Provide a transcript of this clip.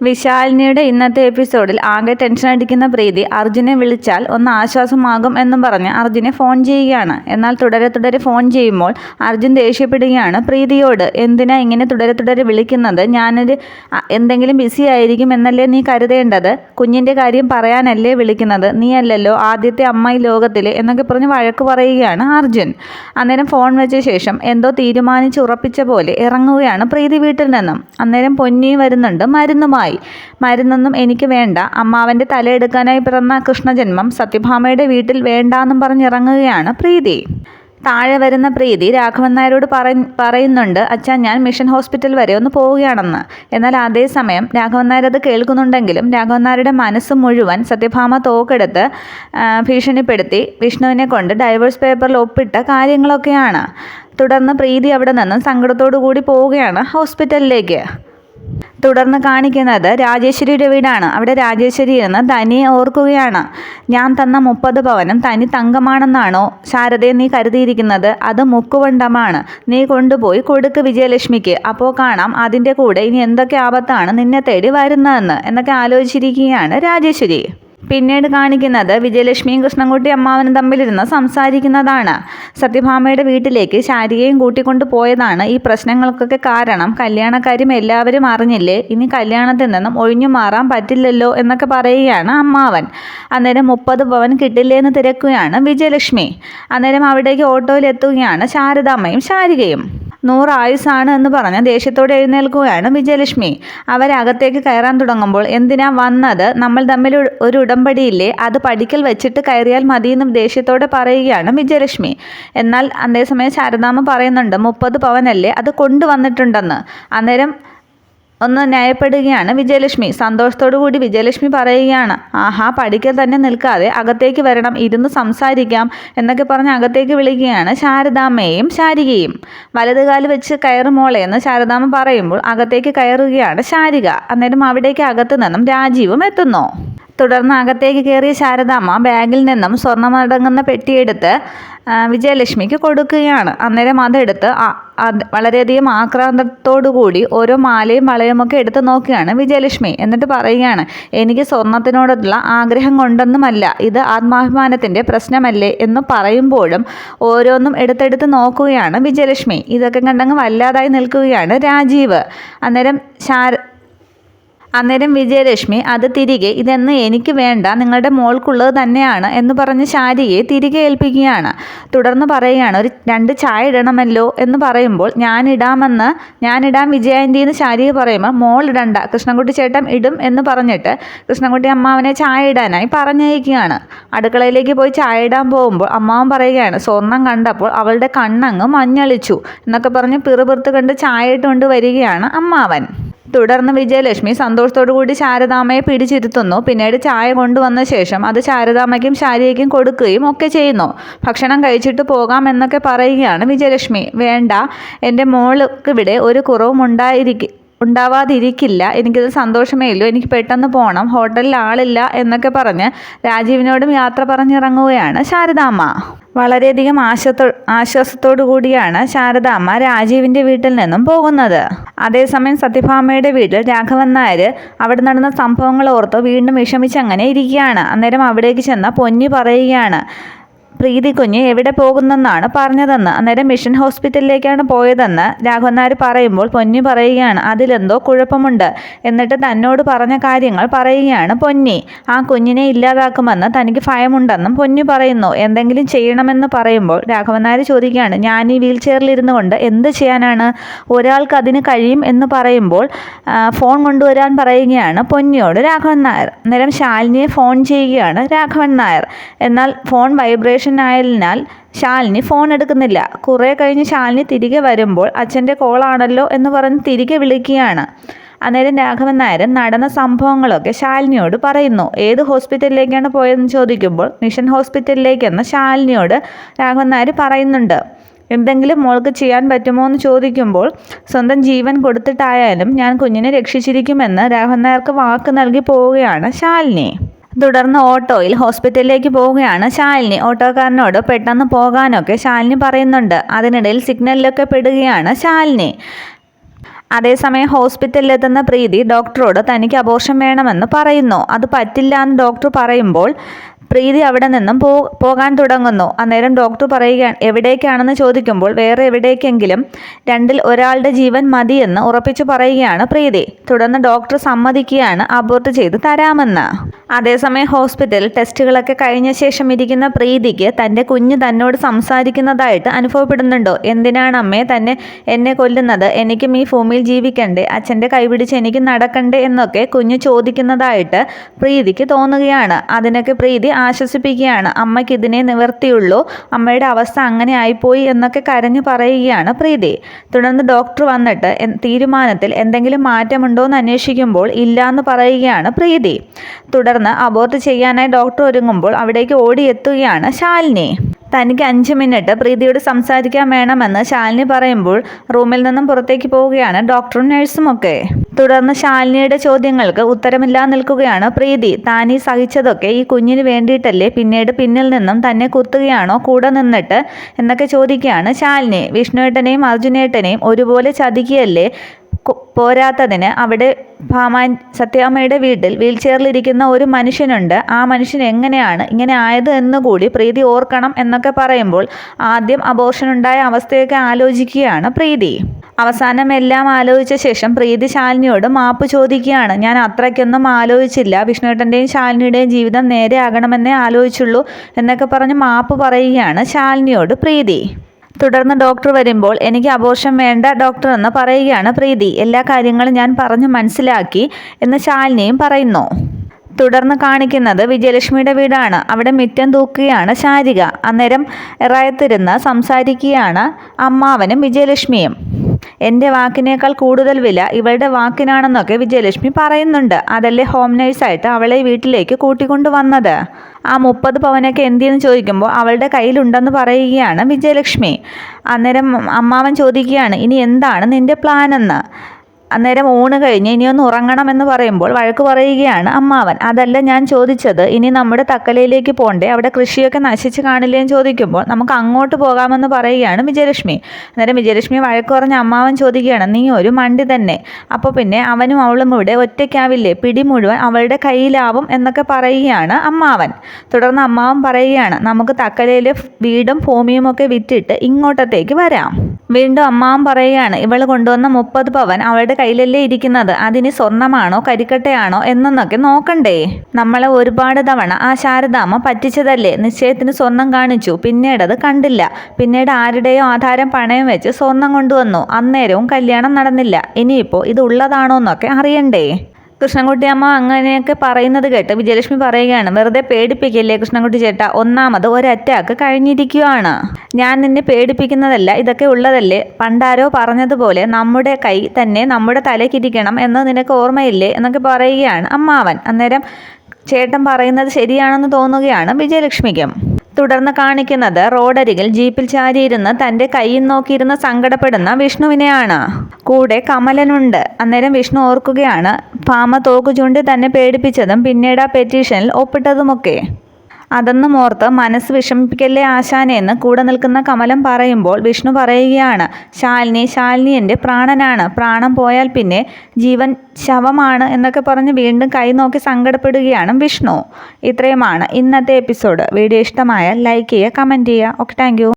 വിശാലിനിയുടെ ഇന്നത്തെ എപ്പിസോഡിൽ ആകെ ടെൻഷൻ അടിക്കുന്ന പ്രീതി അർജുനെ വിളിച്ചാൽ ഒന്ന് ആശ്വാസമാകും എന്നും പറഞ്ഞ് അർജുനെ ഫോൺ ചെയ്യുകയാണ്. എന്നാൽ തുടരെ തുടരെ ഫോൺ ചെയ്യുമ്പോൾ അർജുൻ ദേഷ്യപ്പെടുകയാണ്. പ്രീതിയോട് എന്തിനാ ഇങ്ങനെ തുടരെ തുടരെ വിളിക്കുന്നത്? ഞാനൊരു എന്തെങ്കിലും ബിസി ആയിരിക്കും എന്നല്ലേ നീ കരുതേണ്ടത്? കുഞ്ഞിന്റെ കാര്യം പറയാനല്ലേ വിളിക്കുന്നത്? നീ അല്ലല്ലോ ആദ്യത്തെ അമ്മ ഈ ലോകത്തിൽ എന്നൊക്കെ പറഞ്ഞ് വഴക്ക് പറയുകയാണ് അർജുൻ. അന്നേരം ഫോൺ വെച്ച ശേഷം എന്തോ തീരുമാനിച്ച് ഉറപ്പിച്ച പോലെ ഇറങ്ങുകയാണ് പ്രീതി വീട്ടിൽ നിന്നും. അന്നേരം പൊന്നി വരുന്നുണ്ട് മരുന്നുമായി. മരുന്നൊന്നും എനിക്ക് വേണ്ട. അമ്മാവന്റെ തലയെടുക്കാനായി പിറന്ന കൃഷ്ണജന്മം സത്യഭാമയുടെ വീട്ടിൽ വേണ്ടാന്നും പറഞ്ഞിറങ്ങുകയാണ് പ്രീതി. താഴെ വരുന്ന പ്രീതി രാഘവൻ നായരോട് പറ പറയുന്നുണ്ട് അച്ഛാ ഞാൻ മിഷൻ ഹോസ്പിറ്റൽ വരെ ഒന്ന് പോവുകയാണെന്ന്. എന്നാൽ അതേസമയം രാഘവൻ നായർ അത് കേൾക്കുന്നുണ്ടെങ്കിലും രാഘവൻ നായരുടെ മനസ്സ് മുഴുവൻ സത്യഭാമ തോക്കെടുത്ത് ഭീഷണിപ്പെടുത്തി വിഷ്ണുവിനെ കൊണ്ട് ഡൈവേഴ്സ് പേപ്പറിൽ ഒപ്പിട്ട കാര്യങ്ങളൊക്കെയാണ്. തുടർന്ന് പ്രീതി അവിടെ നിന്ന് സങ്കടത്തോടു കൂടി പോവുകയാണ് ഹോസ്പിറ്റലിലേക്ക്. തുടർന്ന് കാണിക്കുന്നത് രാജേശ്വരിയുടെ വീടാണ്. അവിടെ രാജേശ്വരി ഇരുന്ന് തനിയെ ഓർക്കുകയാണ്. ഞാൻ തന്ന മുപ്പത് പവനും തനി തങ്കമാണെന്നാണോ? ശാരദയെ നീ കരുതിയിരിക്കുന്നത് അത് മുക്കുവണ്ടമാണ്. നീ കൊണ്ടുപോയി കൊടുക്ക് വിജയലക്ഷ്മിക്ക്. അപ്പോൾ കാണാം അതിന്റെ കൂടെ ഇനി എന്തൊക്കെ ആപത്താണ് നിന്നെ തേടി വരുന്നതെന്ന് എന്നൊക്കെ ആലോചിച്ചിരിക്കുകയാണ് രാജേശ്വരി. പിന്നീട് കാണിക്കുന്നത് വിജയലക്ഷ്മിയും കൃഷ്ണൻകുട്ടി അമ്മാവനും തമ്മിലിരുന്ന് സംസാരിക്കുന്നതാണ്. സത്യഭാമയുടെ വീട്ടിലേക്ക് ശാരികയും കൂട്ടിക്കൊണ്ട് പോയതാണ് ഈ പ്രശ്നങ്ങൾക്കൊക്കെ കാരണം. കല്യാണക്കാര്യം എല്ലാവരും അറിഞ്ഞില്ലേ? ഇനി കല്യാണത്തിൽ നിന്നും ഒഴിഞ്ഞു മാറാൻ പറ്റില്ലല്ലോ എന്നൊക്കെ പറയുകയാണ് അമ്മാവൻ. അന്നേരം മുപ്പത് പവൻ കിട്ടില്ലേ എന്ന് തിരക്കുകയാണ് വിജയലക്ഷ്മി. അന്നേരം അവിടേക്ക് ഓട്ടോയിൽ എത്തുകയാണ് ശാരദാമ്മയും ശാരികയും. നൂറ് ആയുസാണ് എന്ന് പറഞ്ഞ് ദേഷ്യത്തോടെ എഴുന്നേൽക്കുകയാണ് വിജയലക്ഷ്മി. അവരകത്തേക്ക് കയറാൻ തുടങ്ങുമ്പോൾ എന്തിനാ വന്നത്? നമ്മൾ തമ്മിൽ ഒരു- ഉടമ്പടിയില്ലേ? അത് പഠിക്കൽ വെച്ചിട്ട് കയറിയാൽ മതിയെന്നും ദേഷ്യത്തോടെ പറയുകയാണ് വിജയലക്ഷ്മി. എന്നാൽ അതേസമയം ശാരദാമ്മ പറയുന്നുണ്ട് മുപ്പത് പവനല്ലേ? അത് കൊണ്ടുവന്നിട്ടുണ്ടെന്ന്. അന്നേരം ഒന്ന് ന്യായപ്പെടുകയാണ് വിജയലക്ഷ്മി. സന്തോഷത്തോടു കൂടി വിജയലക്ഷ്മി പറയുകയാണ് ആഹാ പഠിക്കൽ തന്നെ നിൽക്കാതെ അകത്തേക്ക് വരണം ഇരുന്ന് സംസാരിക്കാം എന്നൊക്കെ പറഞ്ഞ് അകത്തേക്ക് വിളിക്കുകയാണ് ശാരദാമ്മയെയും ശാരികയും. വലതുകാൽ വെച്ച് കയറ് മോളെ എന്ന് ശാരദാമ്മ പറയുമ്പോൾ അകത്തേക്ക് കയറുകയാണ് ശാരിക. അന്നേരം അവിടേക്ക് അകത്ത് നിന്നും രാജീവും എത്തുന്നു. തുടർന്ന് അകത്തേക്ക് കയറിയ ശാരദാമ്മ ബാഗിൽ നിന്നും സ്വർണമടങ്ങുന്ന പെട്ടിയെടുത്ത് വിജയലക്ഷ്മിക്ക് കൊടുക്കുകയാണ്. അന്നേരം അതെടുത്ത് വളരെയധികം ആക്രാന്തത്തോടുകൂടി ഓരോ മാലയും വളയുമൊക്കെ എടുത്ത് നോക്കുകയാണ് വിജയലക്ഷ്മി. എന്നിട്ട് പറയുകയാണ് എനിക്ക് സ്വർണത്തിനോടുള്ള ആഗ്രഹം കൊണ്ടൊന്നുമല്ല. ഇത് ആത്മാഭിമാനത്തിന്റെ പ്രശ്നമല്ലേ? എന്ന് പറയുമ്പോഴും ഓരോന്നും എടുത്തെടുത്ത് നോക്കുകയാണ് വിജയലക്ഷ്മി. ഇതൊക്കെ കണ്ടങ്ങ് വല്ലാതായി നിൽക്കുകയാണ് രാജീവ്. അന്നേരം ശാര അന്നേരം വിജയലക്ഷ്മി അത് തിരികെ ഇതെന്ന് എനിക്ക് വേണ്ട. നിങ്ങളുടെ മോൾക്കുള്ളത് തന്നെയാണ് എന്ന് പറഞ്ഞ് ശാരിയെ തിരികെ ഏൽപ്പിക്കുകയാണ്. തുടർന്ന് പറയുകയാണ് ഒരു രണ്ട് ചായ ഇടണമല്ലോ എന്ന് പറയുമ്പോൾ ഞാനിടാമെന്ന് ഞാനിടാം വിജയാന്റി എന്ന് ശാരിയെ പറയുമ്പോൾ മോൾ ഇടണ്ട കൃഷ്ണൻകുട്ടി ചേട്ടൻ ഇടും എന്ന് പറഞ്ഞിട്ട് കൃഷ്ണൻകുട്ടി അമ്മാവനെ ചായ ഇടാനായി പറഞ്ഞയക്കുകയാണ്. അടുക്കളയിലേക്ക് പോയി ചായ ഇടാൻ പോകുമ്പോൾ അമ്മാവൻ പറയുകയാണ് സ്വർണം കണ്ടപ്പോൾ അവളുടെ കണ്ണങ്ങ് മഞ്ഞളിച്ചു എന്നൊക്കെ പറഞ്ഞ് പിറുപിറുത്ത് കണ്ട് ചായ ഇട്ടുകൊണ്ട് വരികയാണ് അമ്മാവൻ. തുടർന്ന് വിജയലക്ഷ്മി സന്തോഷത്തോടു കൂടി ശാരദാമ്മയെ പിടിച്ചിരുത്തുന്നു. പിന്നീട് ചായ കൊണ്ടുവന്ന ശേഷം അത് ശാരദാമ്മയ്ക്കും ശാരികയ്ക്കും കൊടുക്കുകയും ഒക്കെ ചെയ്യുന്നു. ഭക്ഷണം കഴിച്ചിട്ട് പോകാം എന്നൊക്കെ പറയുകയാണ് വിജയലക്ഷ്മി. വേണ്ട എന്റെ മോൾക്ക് ഇവിടെ ഒരു കുറവും ഉണ്ടായിരിക്കും ഉണ്ടാവാതിരിക്കില്ല. എനിക്കിത് സന്തോഷമേ ഇല്ലൂ എനിക്ക് പെട്ടെന്ന് പോകണം ഹോട്ടലിൽ ആളില്ല എന്നൊക്കെ പറഞ്ഞ് രാജീവിനോടും യാത്ര പറഞ്ഞിറങ്ങുകയാണ് ശാരദാമ്മ. വളരെയധികം ആശ്വാസ ആശ്വാസത്തോടു കൂടിയാണ് ശാരദാമ്മ രാജീവിന്റെ വീട്ടിൽ നിന്നും പോകുന്നത്. അതേസമയം സത്യഭാമയുടെ വീട്ടിൽ രാഘവൻ നായർ അവിടെ നടന്ന സംഭവങ്ങൾ ഓർത്ത് വീണ്ടും വിഷമിച്ച് അങ്ങനെ ഇരിക്കുകയാണ്. അന്നേരം അവിടേക്ക് ചെന്ന പൊന്നി പറയുകയാണ്. പ്രീതി കുഞ്ഞ് എവിടെ പോകുന്നെന്നാണ് പറഞ്ഞതെന്ന്. അന്നേരം മിഷൻ ഹോസ്പിറ്റലിലേക്കാണ് പോയതെന്ന് രാഘവൻ നായർ പറയുമ്പോൾ പൊന്നി പറയുകയാണ് അതിലെന്തോ കുഴപ്പമുണ്ട്. എന്നിട്ട് തന്നോട് പറഞ്ഞ കാര്യങ്ങൾ പറയുകയാണ് പൊന്നി. ആ കുഞ്ഞിനെ ഇല്ലാതാക്കുമെന്ന് തനിക്ക് ഭയമുണ്ടെന്നും പൊന്നി പറയുന്നു. എന്തെങ്കിലും ചെയ്യണമെന്ന് പറയുമ്പോൾ രാഘവൻ നായർ ചോദിക്കുകയാണ് ഞാൻ ഈ വീൽ ചെയറിലിരുന്നു കൊണ്ട് എന്ത് ചെയ്യാനാണ്? ഒരാൾക്ക് അതിന് കഴിയും എന്ന് പറയുമ്പോൾ ഫോൺ കൊണ്ടുവരാൻ പറയുകയാണ് പൊന്നിയോട് രാഘവൻ നായർ. അന്നേരം ശാലിനിയെ ഫോൺ ചെയ്യുകയാണ് രാഘവൻ നായർ. എന്നാൽ ഫോൺ വൈബ്രേഷൻ ആയതിനാൽ ശാലിനി ഫോൺ എടുക്കുന്നില്ല. കുറേ കഴിഞ്ഞ് ശാലിനി തിരികെ വരുമ്പോൾ അച്ഛന്റെ കോളാണല്ലോ എന്ന് പറഞ്ഞ് തിരികെ വിളിക്കുകയാണ്. അന്നേരം രാഘവൻ നായരൻ നടന്ന സംഭവങ്ങളൊക്കെ ശാലിനിയോട് പറയുന്നു. ഏത് ഹോസ്പിറ്റലിലേക്കാണ് പോയതെന്ന് ചോദിക്കുമ്പോൾ മിഷൻ ഹോസ്പിറ്റലിലേക്കെന്ന് ശാലിനിയോട് രാഘവൻ നായർ പറയുന്നുണ്ട്. എന്തെങ്കിലും മോൾക്ക് ചെയ്യാൻ പറ്റുമോ എന്ന് ചോദിക്കുമ്പോൾ സ്വന്തം ജീവൻ കൊടുത്തിട്ടായാലും ഞാൻ കുഞ്ഞിനെ രക്ഷിച്ചിരിക്കുമെന്ന് രാഘവൻ നായർക്ക് വാക്ക് നൽകി പോവുകയാണ് ശാലിനി. തുടർന്ന് ഓട്ടോയിൽ ഹോസ്പിറ്റലിലേക്ക് പോവുകയാണ് ശാലിനി. ഓട്ടോക്കാരനോട് പെട്ടെന്ന് പോകാനൊക്കെ ശാലിനി പറയുന്നുണ്ട്. അതിനിടയിൽ സിഗ്നലിലൊക്കെ പെടുകയാണ് ശാലിനി. അതേസമയം ഹോസ്പിറ്റലിലെത്തുന്ന പ്രീതി ഡോക്ടറോട് തനിക്ക് അബോർഷൻ വേണമെന്ന് പറയുന്നു. അത് പറ്റില്ല എന്ന് ഡോക്ടർ പറയുമ്പോൾ പ്രീതി അവിടെ നിന്നും പോ പോകാൻ തുടങ്ങുന്നു. അന്നേരം ഡോക്ടർ പറയുകയാണ് എവിടേക്കാണെന്ന് ചോദിക്കുമ്പോൾ വേറെ എവിടേക്കെങ്കിലും രണ്ടിൽ ഒരാളുടെ ജീവൻ മതിയെന്ന് ഉറപ്പിച്ചു പറയുകയാണ് പ്രീതി. തുടർന്ന് ഡോക്ടർ സമ്മതിക്കുകയാണ് അബോർട്ട് ചെയ്ത് തരാമെന്ന്. അതേസമയം ഹോസ്പിറ്റലിൽ ടെസ്റ്റുകളൊക്കെ കഴിഞ്ഞ ശേഷം ഇരിക്കുന്ന പ്രീതിക്ക് തന്റെ കുഞ്ഞ് തന്നോട് സംസാരിക്കുന്നതായിട്ട് അനുഭവപ്പെടുന്നുണ്ടോ? എന്തിനാണ് അമ്മേ തന്നെ എന്നെ കൊല്ലുന്നത്? എനിക്കും ഈ ഭൂമിയിൽ ജീവിക്കണ്ടേ? അച്ഛന്റെ കൈപിടിച്ച് എനിക്ക് നടക്കണ്ടേ എന്നൊക്കെ കുഞ്ഞ് ചോദിക്കുന്നതായിട്ട് പ്രീതിക്ക് തോന്നുകയാണ്. അതിനൊക്കെ പ്രീതി ആശ്വസിപ്പിക്കുകയാണ്. അമ്മയ്ക്ക് ഇതിനെ നിവർത്തിയുള്ളൂ. അമ്മയുടെ അവസ്ഥ അങ്ങനെ ആയിപ്പോയി എന്നൊക്കെ കരഞ്ഞു പറയുകയാണ് പ്രീതി. തുടർന്ന് ഡോക്ടർ വന്നിട്ട് തീരുമാനത്തിൽ എന്തെങ്കിലും മാറ്റമുണ്ടോ എന്ന് അന്വേഷിക്കുമ്പോൾ ഇല്ല എന്ന് പറയുകയാണ് പ്രീതി. തുടർന്ന് അബോർട്ട് ചെയ്യാനായി ഡോക്ടർ ഒരുങ്ങുമ്പോൾ അവിടേക്ക് ഓടിയെത്തുകയാണ് ശാലിനി. തനിക്ക് അഞ്ച് മിനിറ്റ് പ്രീതിയോട് സംസാരിക്കാൻ വേണമെന്ന് ശാലിനി പറയുമ്പോൾ റൂമിൽ നിന്നും പുറത്തേക്ക് പോവുകയാണ് ഡോക്ടറും നഴ്സും ഒക്കെ. തുടർന്ന് ശാലിനിയുടെ ചോദ്യങ്ങൾക്ക് ഉത്തരമില്ലാതെ നിൽക്കുകയാണ് പ്രീതി. ഈ സഹിച്ചതൊക്കെ ഈ കുഞ്ഞിന് വേണ്ടിയിട്ടല്ലേ പിന്നീട് പിന്നിൽ നിന്നും തന്നെ കുത്തുകയാണോ കൂടെ നിന്നിട്ട് എന്നൊക്കെ ചോദിക്കുകയാണ് ശാലിനി. വിഷ്ണുവേട്ടനെയും അർജുനേട്ടനെയും ഒരുപോലെ ചതിക്കുകയല്ലേ പോരാത്തതിന് അവിടെ ഭാമാൻ സത്യാമ്മയുടെ വീട്ടിൽ വീൽ ചെയറിലിരിക്കുന്ന ഒരു മനുഷ്യനുണ്ട്. ആ മനുഷ്യൻ എങ്ങനെയാണ് ഇങ്ങനെ ആയത് എന്നുകൂടി പ്രീതി ഓർക്കണം എന്നൊക്കെ പറയുമ്പോൾ ആദ്യം അബോർഷൻ ഉണ്ടായ അവസ്ഥയൊക്കെ ആലോചിക്കുകയാണ് പ്രീതി. അവസാനം എല്ലാം ആലോചിച്ച ശേഷം പ്രീതി ശാലിനിയോട് മാപ്പ് ചോദിക്കുകയാണ്. ഞാൻ അത്രയ്ക്കൊന്നും ആലോചിച്ചില്ല. വിഷ്ണുവേട്ടന്റെയും ശാലിനിയുടെയും ജീവിതം നേരെ ആകണമെന്നേ ആലോചിച്ചുള്ളൂ എന്നൊക്കെ പറഞ്ഞ് മാപ്പ് പറയുകയാണ് ശാലിനിയോട് പ്രീതി. തുടർന്ന് ഡോക്ടർ വരുമ്പോൾ എനിക്ക് അബോർഷൻ വേണ്ട ഡോക്ടർ എന്ന് പറയുകയാണ് പ്രീതി. എല്ലാ കാര്യങ്ങളും ഞാൻ പറഞ്ഞു മനസ്സിലാക്കി എന്ന് ശാലിനിയും പറയുന്നു. തുടർന്ന് കാണിക്കുന്നത് വിജയലക്ഷ്മിയുടെ വീടാണ്. അവിടെ മിറ്റം തൂക്കുകയാണ് ശാരിക. അന്നേരം ഇറായത്തിരുന്ന് സംസാരിക്കുകയാണ് അമ്മാവനും വിജയലക്ഷ്മിയും. എന്റെ വാക്കിനേക്കാൾ കൂടുതൽ വില ഇവളുടെ വാക്കിനാണെന്നൊക്കെ വിജയലക്ഷ്മി പറയുന്നുണ്ട്. അതല്ലേ ഹോം നേഴ്സായിട്ട് അവളെ വീട്ടിലേക്ക് കൂട്ടിക്കൊണ്ടു വന്നത്? ആ മുപ്പത് പവനൊക്കെ എന്തിയെന്ന് ചോദിക്കുമ്പോൾ അവളുടെ കയ്യിലുണ്ടെന്ന് പറയുകയാണ് വിജയലക്ഷ്മി. അന്നേരം അമ്മാവൻ ചോദിക്കുകയാണ് ഇനി എന്താണ് നിന്റെ പ്ലാൻ എന്ന്? അന്നേരം ഊണ് കഴിഞ്ഞ് ഇനിയൊന്ന് ഉറങ്ങണമെന്ന് പറയുമ്പോൾ വഴക്ക് പറയുകയാണ് അമ്മാവൻ. അതല്ല ഞാൻ ചോദിച്ചത് ഇനി നമ്മുടെ തക്കലയിലേക്ക് പോണ്ടേ? അവിടെ കൃഷിയൊക്കെ നശിച്ച് കാണില്ലേ എന്ന് ചോദിക്കുമ്പോൾ നമുക്ക് അങ്ങോട്ട് പോകാമെന്ന് പറയുകയാണ് വിജയലക്ഷ്മി. അന്നേരം വിജയലക്ഷ്മി വഴക്ക് പറഞ്ഞ അമ്മാവൻ ചോദിക്കുകയാണ് നീ ഒരു മണ്ടി തന്നെ. അപ്പോൾ പിന്നെ അവനും അവളും ഇവിടെ ഒറ്റയ്ക്കാവില്ലേ? പിടി മുഴുവൻ അവളുടെ കയ്യിലാവും എന്നൊക്കെ പറയുകയാണ് അമ്മാവൻ. തുടർന്ന് അമ്മാവൻ പറയുകയാണ് നമുക്ക് തക്കലയിലെ വീടും ഭൂമിയും ഒക്കെ വിറ്റിട്ട് ഇങ്ങോട്ടത്തേക്ക് വരാം. വീണ്ടും അമ്മാവൻ പറയുകയാണ് ഇവൾ കൊണ്ടുവന്ന മുപ്പത് പവൻ അവളുടെ കയ്യിലല്ലേ ഇരിക്കുന്നത്? അതിന് സ്വർണമാണോ കരിക്കട്ടയാണോ എന്നൊക്കെ നോക്കണ്ടേ? നമ്മളെ ഒരുപാട് തവണ ആ ശാരദാമ്മ പറ്റിച്ചതല്ലേ? നിശ്ചയത്തിന് സ്വർണം കാണിച്ചു. പിന്നീട് അത് കണ്ടില്ല. പിന്നീട് ആരുടെയോ ആധാരം പണയം വെച്ച് സ്വർണം കൊണ്ടുവന്നു. അന്നേരവും കല്യാണം നടന്നില്ല. ഇനിയിപ്പോൾ ഇത് ഉള്ളതാണോ എന്നൊക്കെ അറിയണ്ടേ? കൃഷ്ണൻകുട്ടി അമ്മ അങ്ങനെയൊക്കെ പറയുന്നത് കേട്ട് വിജയലക്ഷ്മി പറയുകയാണ് വെറുതെ പേടിപ്പിക്കല്ലേ കൃഷ്ണൻകുട്ടി ചേട്ടാ ഒന്നാമത് ഒരു അറ്റാക്ക് കഴിഞ്ഞിരിക്കുകയാണ് ഞാൻ നിന്നെ പേടിപ്പിക്കുന്നതല്ല ഇതൊക്കെ ഉള്ളതല്ലേ? പണ്ടാരോ പറഞ്ഞതുപോലെ നമ്മുടെ കൈ തന്നെ നമ്മുടെ തലക്കിരിക്കണം എന്ന് നിനക്ക് ഓർമ്മയില്ലേ? എന്നൊക്കെ പറയുകയാണ് അമ്മാവൻ. അന്നേരം ചേട്ടൻ പറയുന്നത് ശരിയാണെന്ന് തോന്നുകയാണ് വിജയലക്ഷ്മിക്കും. തുടർന്ന് കാണിക്കുന്നത് റോഡരികിൽ ജീപ്പിൽ ചാരിയിരുന്ന് തന്റെ കൈയിൽ നോക്കിയിരുന്ന് സങ്കടപ്പെടുന്ന വിഷ്ണുവിനെയാണ്. കൂടെ കമലനുണ്ട്. അന്നേരം വിഷ്ണു ഓർക്കുകയാണ് ഭാമ തോക്കു ചൂണ്ടി തന്നെ പേടിപ്പിച്ചതും പിന്നീട് ആ പെറ്റീഷനിൽ ഒപ്പിട്ടതുമൊക്കെ. അതൊന്നും ഓർത്ത് മനസ്സ് വിഷമിപ്പിക്കല്ലേ ആശാനെന്ന് കൂടെ നിൽക്കുന്ന കമലം പറയുമ്പോൾ വിഷ്ണു പറയുകയാണ് ശാലിനി ശാലിനി എന്റെ പ്രാണനാണ്. പ്രാണം പോയാൽ പിന്നെ ജീവൻ ശവമാണ് എന്നൊക്കെ പറഞ്ഞ് വീണ്ടും കൈ നോക്കി സങ്കടപ്പെടുകയാണ് വിഷ്ണു. ഇത്രയുമാണ് ഇന്നത്തെ എപ്പിസോഡ്. വീഡിയോ ഇഷ്ടമായാൽ ലൈക്ക് ചെയ്യുക കമന്റ് ചെയ്യുക. Okay thank